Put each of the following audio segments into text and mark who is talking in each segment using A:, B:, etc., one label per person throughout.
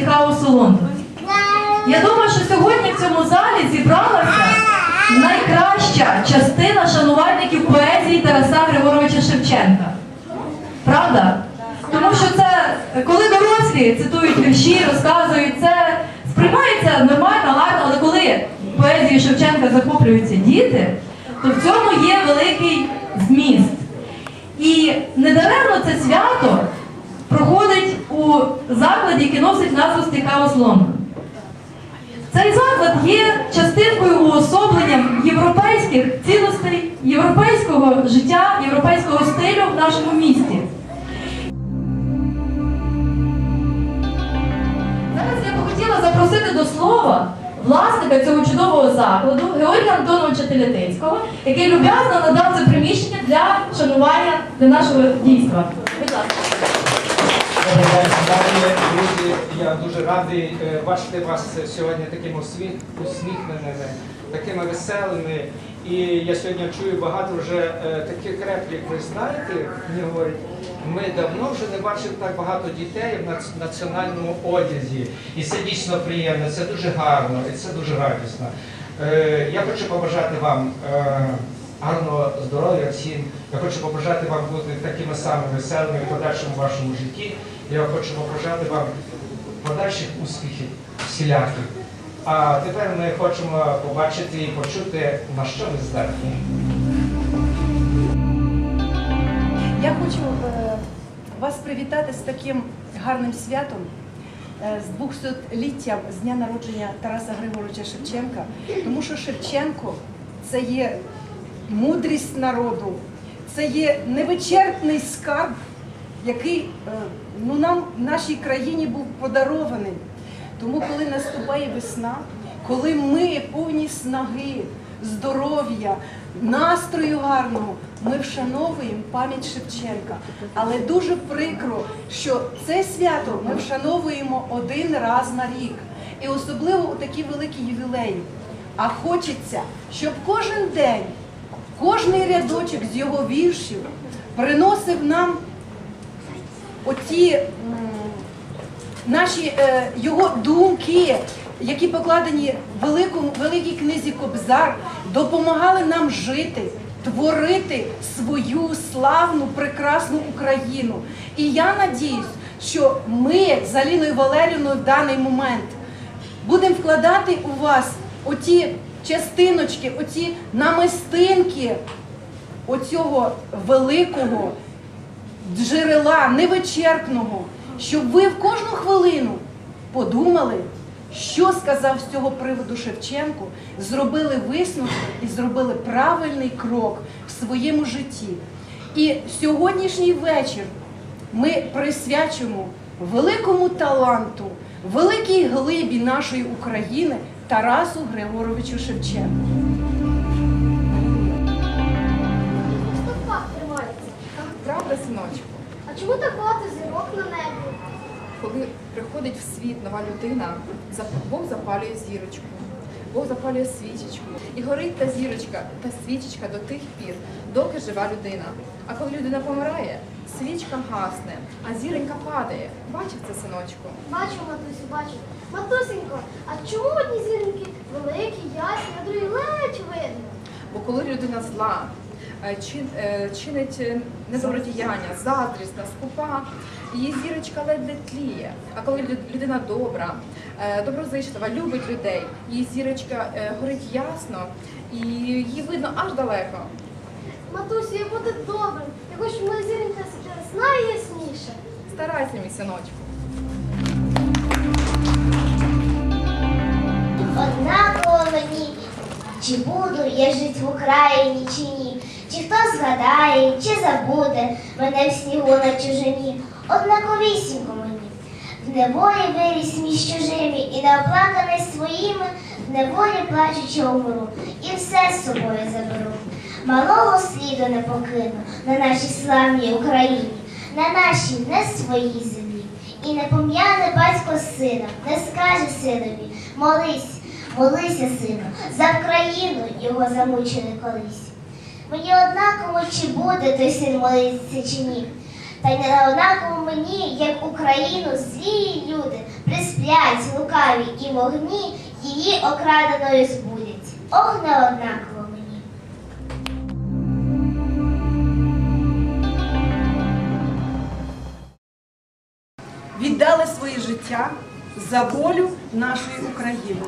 A: Солонду. Я думаю, що сьогодні в цьому залі зібралася найкраща частина шанувальників поезії Тараса Григоровича Шевченка. Правда? Тому що це, коли дорослі цитують вірші, розказують, це сприймається нормально, гарно, але коли поезією Шевченка захоплюються діти, то в цьому є великий зміст. І недаремно це свято проходить у закладі, який носить назву Стикаус Лондон. Цей заклад є частинкою уособленням європейських цінностей, європейського життя, європейського стилю в нашому місті. Зараз я б хотіла запросити до слова власника цього чудового закладу Георгія Антоновича Телятинського, який люб'язно надав це приміщення для шанування для нашого дійства. Будь ласка.
B: Друзі. Я дуже радий е, бачити вас сьогодні такими усміхненими, такими веселими. І я сьогодні чую багато вже е, таких реплік. Ви знаєте, мені говорять, ми давно вже не бачили так багато дітей в нац- національному одязі. І це дійсно приємно, це дуже гарно і це дуже радісно. Е, Я хочу побажати вам гарного здоров'я всім. Я хочу побажати вам бути такими самими веселими в подальшому вашому житті. Я хочу побажати вам подальших успіхів всіляких. А тепер ми хочемо побачити і почути, на що ми здатні.
C: Я хочу е, вас привітати з таким гарним святом, е, з 200-літтям з дня народження Тараса Григоровича Шевченка, тому що Шевченко це є мудрість народу, це є невичерпний скарб, який е, ну, нам в нашій країні був подарований. Тому, коли наступає весна, коли ми повні снаги, здоров'я, настрою гарного, ми вшановуємо пам'ять Шевченка. Але дуже прикро, що це свято ми вшановуємо один раз на рік. І особливо у такі великі ювілеї. А хочеться, щоб кожен день, кожний рядочок з його віршів приносив нам оті наші е, його думки, які покладені в великому, великій книзі Кобзар, допомагали нам жити, творити свою славну, прекрасну Україну. І я надіюсь, що ми з Аліною Валерівною в даний момент будемо вкладати у вас оті частиночки, оті намистинки оцього великого джерела невичерпного, щоб ви в кожну хвилину подумали, що сказав з цього приводу Шевченко, зробили висновки і зробили правильний крок в своєму житті. І сьогоднішній вечір ми присвячимо великому таланту, великій глибі нашої України Тарасу Григоровичу Шевченку.
D: Стопа тримається.
E: Правда, синочку,
D: А чому так багато зірок на небі?
E: коли приходить в світ нова людина, Бог запалює зірочку, Бог запалює свічечку. І горить та зірочка, та свічечка до тих пір, доки жива людина. А коли людина помирає, свічка гасне, а зіронька падає. Бачив це, синочку?
D: Бачу, матусю, бачу. Матусенько, а чому одні зірки великі, ясні, а другі ледь видно?
E: Бо коли людина зла, е, чин- е, чинить е, недобродіяння, заздрісна, скупа, її зірочка ледь тліє. А коли людина добра, доброзичлива, любить людей, її зірочка горить ясно і її видно аж далеко.
D: Матусю, я буду добрим. Я хочу, щоб моя зіронька світилась найясніше.
E: Старайся, мій синочку.
F: Однаково мені, чи буду я жить в Україні, чи ні, чи хто згадає, чи забуде мене в снігу на чужині, однаковісінько мені. В неволі виріс між чужими і неоплаканий своїми, в неволі плачучи умру, і все з собою заберу. Малого сліду не покину на нашій славній Україні, на нашій не своїй землі. І не пом'яне батько сина, не скаже синові, молись, молися, сину, за Вкраїну його замучили колись. Мені однаково, чи буде той син молитися чи ні. Та й не однаково мені, як Україну, злі люди присплять лукаві і вогні її окраденою збудять. Ох, не однаково
C: за волю нашої України.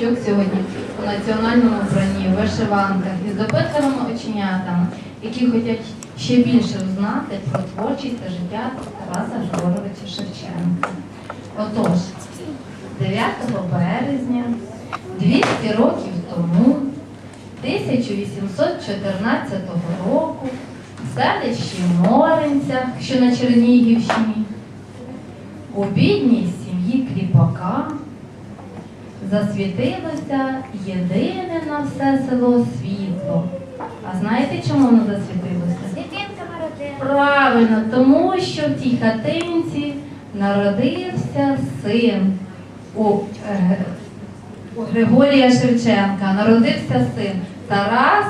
A: Діточок сьогодні у національному вбранні, в вишиванках із допитливими оченятами, які хочуть ще більше знати про творчість та життя Тараса Григоровича Шевченка. Отож, 9 березня 200 років тому, 1814 року, в селищі Моринцях, що на Чернігівщині, у бідній сім'ї кріпака засвітилося єдине на все село світло. А знаєте, чому воно засвітилося?
F: Дитинка народила.
A: Правильно, тому що в тій хатинці народився син у, е, у Григорія Шевченка. Народився син Тарас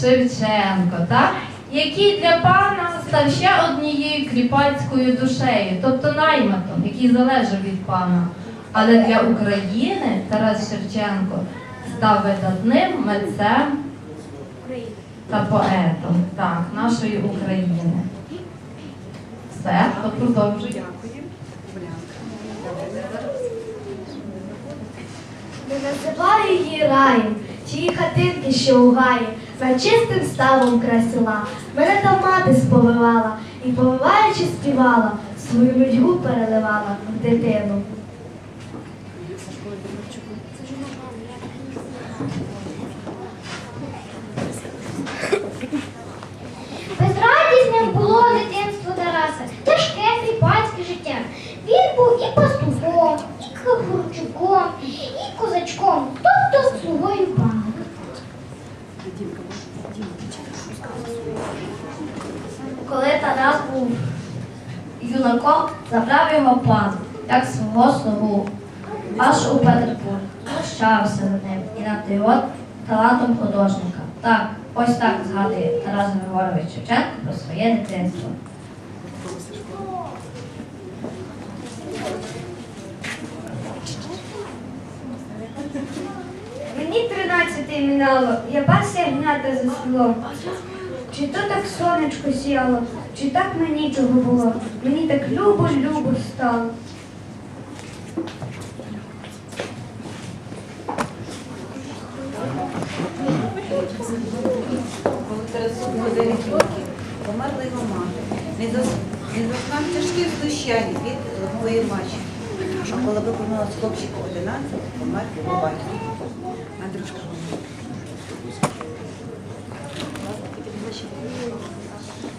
A: Шевченко, так? який для пана став ще однією кріпацькою душею, тобто найматом, який залежав від пана. Але для України Тарас Шевченко став видатним митцем та поетом так, нашої України. Все, то продовжуй.
G: Не називаю її раєм, тії хатинки, що у гаї, за чистим ставом край села. Мене там мати сповивала і, повиваючи, співала, свою нудьгу переливала в дитину.
F: Безрадісним було дитинство Тараса, тяжке кріпацьке життя. Він був і пастухом, і кагурчуком, і козачком, тобто слугою пана.
G: Коли Тарас був юнаком, забрав його пан, як свого слугу, аж у Петербург. Прощався з ним і над його талантом художника. Так, ось так згадує Тарас Григорович Шевченко про своє дитинство.
H: Мені тринадцяти минало, я пас ягнята за селом. Чи то так сонечко сіяло, чи так мені чого було. Мені так любо-любо стало.
A: Коли перед судом
I: не зас- не зазнав тяжких знущань від твоєї матері. А коли виповнилось хлопчику 11, помер його батько. Андрюшка.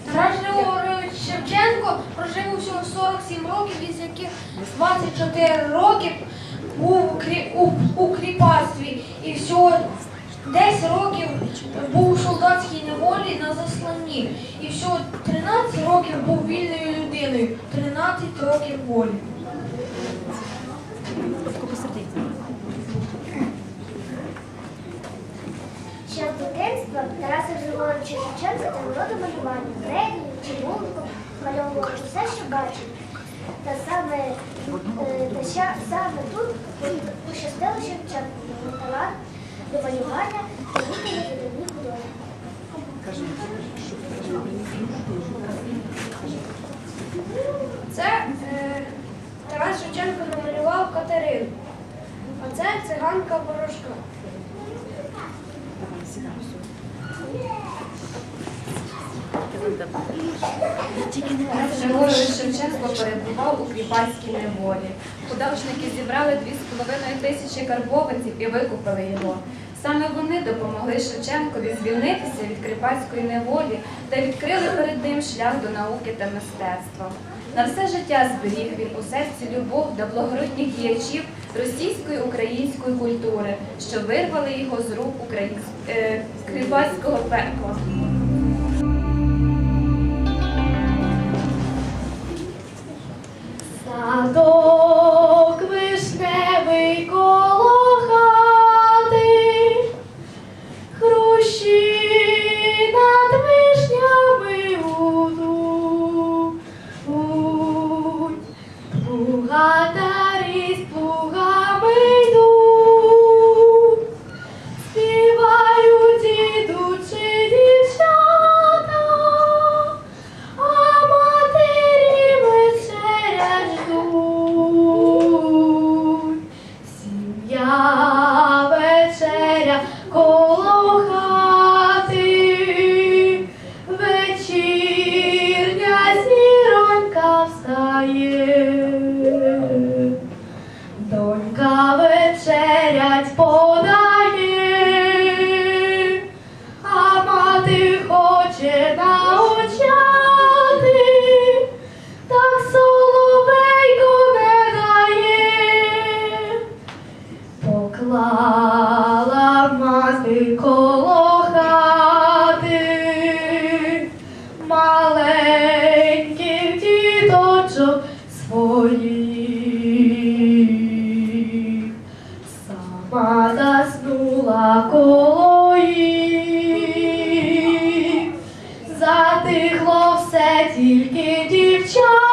J: Тарас Григорович Шевченко прожив усього 47 років, із яких 24 роки був у, крі- у, у кріпацтві і всього 10 років був у солдатській неволі на засланні. І всього 13 років був вільною людиною, 13 років волі.
K: Ще з дитинства Тараса Григоровича Шевченка тягнуло до малювання, кредію, чарунку, мальовував все, що бачив. Та саме, е, та ща, саме тут пощастило Шевченку, його талант до малювання та бути на видатні.
J: Це е, Тарас Шевченко намалював Катерину. А це циганка ворожка.
L: Григорович Шевченко перебував у кріпацькій неволі. Художники зібрали дві з половиною тисячі карбованців і викупили його. Саме вони допомогли Шевченкові звільнитися від кріпацької неволі та відкрили перед ним шлях до науки та мистецтва. На все життя зберіг він у серці любов до благородних діячів російської української культури, що вирвали його з рук українсь... е, кріпацького пекла.
J: God Коло хати, маленьких діточок своїх, сама заснула коло їх, затихло все тільки дівчата.